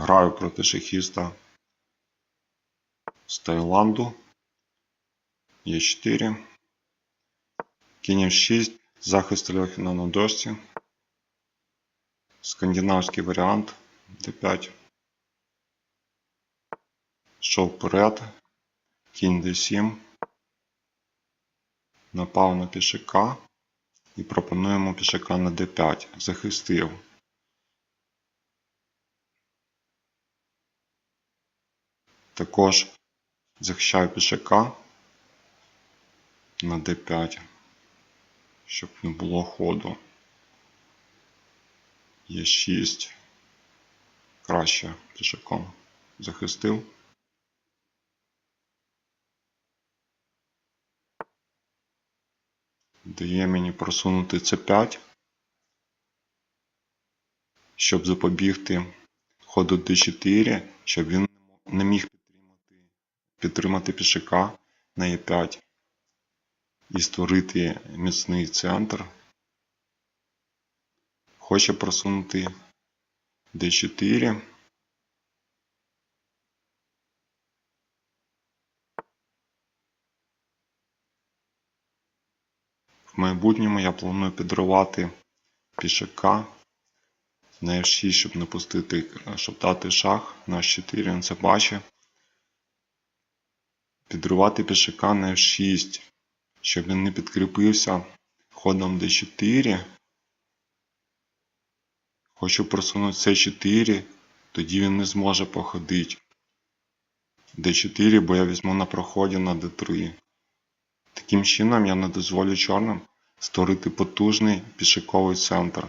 Граю проти шахіста з Таїланду. Є 4. Кінь F6. Захист Льохіна на дошці. Скандинавський варіант D5. Йшов вперед. Кінь D7. Напав на пішака. І пропонуємо пішака на D5. Захистив. Також захищаю пішака на d5, щоб не було ходу. Є 6. Краще пішаком захистив. Дає мені просунути c5, щоб запобігти ходу d4, щоб він не міг підтримати пішака на e5 і створити міцний центр. Хоче просунути d4. В майбутньому я планую підривати пішака на f6, щоб не пустити, щоб дати шах на h4, він це бачить. Підривати пішака на f6, щоб він не підкріпився ходом d4. Хочу просунути c4, тоді він не зможе походити. d4, бо я візьму на проході на d3. Таким чином я не дозволю чорним створити потужний пішаковий центр.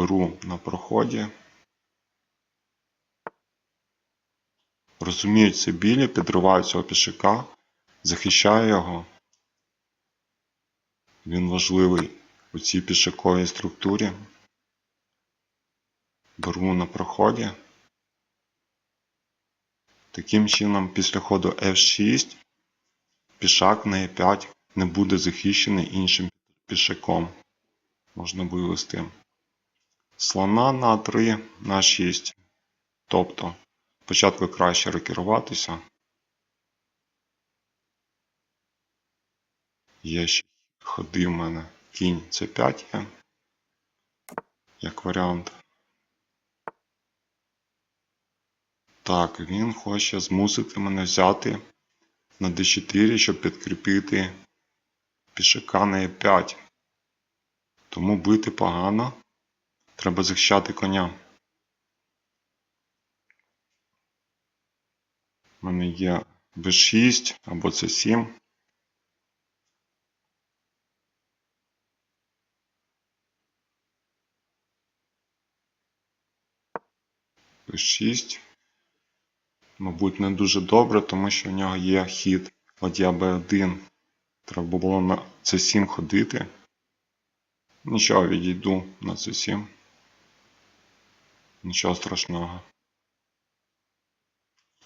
Беру на проході. Розуміють це білі, підриваю цього пішака, захищаю його. Він важливий у цій пішаковій структурі. Беру на проході. Таким чином, після ходу F6 пішак на E5 не буде захищений іншим пішаком. Можна вивести слона на 3 на 6. Тобто, спочатку краще рокеруватися. Є ще ходи в мене кінь c5 є, як варіант. Так, він хоче змусити мене взяти на d4, щоб підкріпити пішака на e5. Тому бити погано. Треба захищати коня. У мене є b6 або c7. b6. Мабуть, не дуже добре, тому що в нього є хід ладья b1. Треба було на c7 ходити. Нічого відійду на c7. Нічого страшного.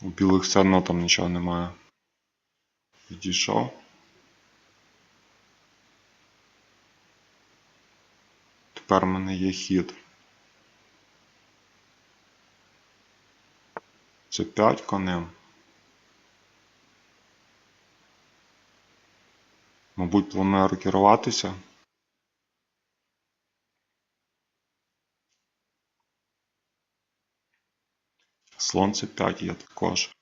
У білих все одно там нічого немає. Відійшов. Тепер в мене є хід. Це 5 конем. Мабуть, планую рокеруватися. Слон c5 є також.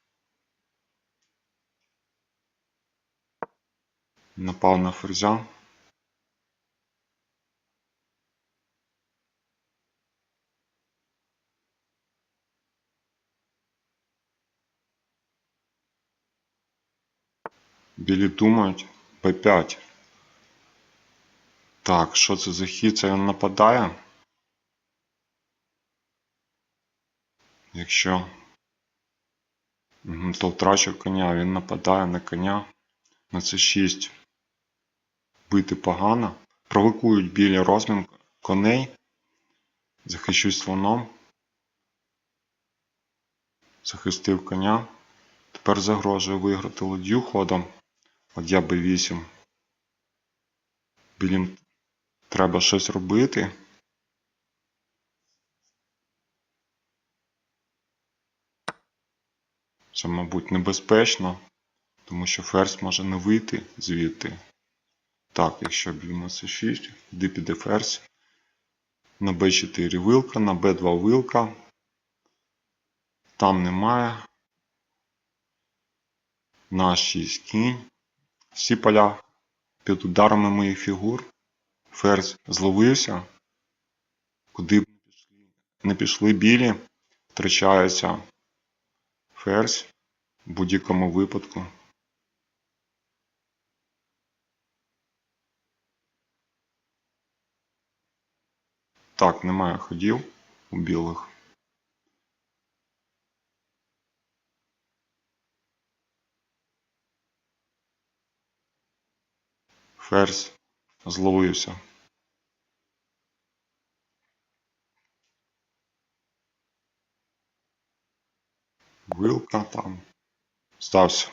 Напав на ферзя. Білі думають b5. Так, що це за хід? Це він нападає? Якщо то втрачу коня, він нападає на коня. На c 6 бити погано. Провокують білі розмін коней. Захищусь слоном. захистив коня. Тепер загрожує виграти ладью ходом. Ладья b8. Білім треба щось робити. Це, мабуть, небезпечно, тому що ферзь може не вийти звідти. Так, якщо б'ємо c6, куди піде ферзь. На b4 вилка, на b2 вилка. Там немає. На 6 кінь. Всі поля під ударами моїх фігур. Ферзь зловився. Куди б не пішли білі, втрачається ферзь в будь-якому випадку. Так, немає ходів у білих. Ферзь зловився. Вилка там стався.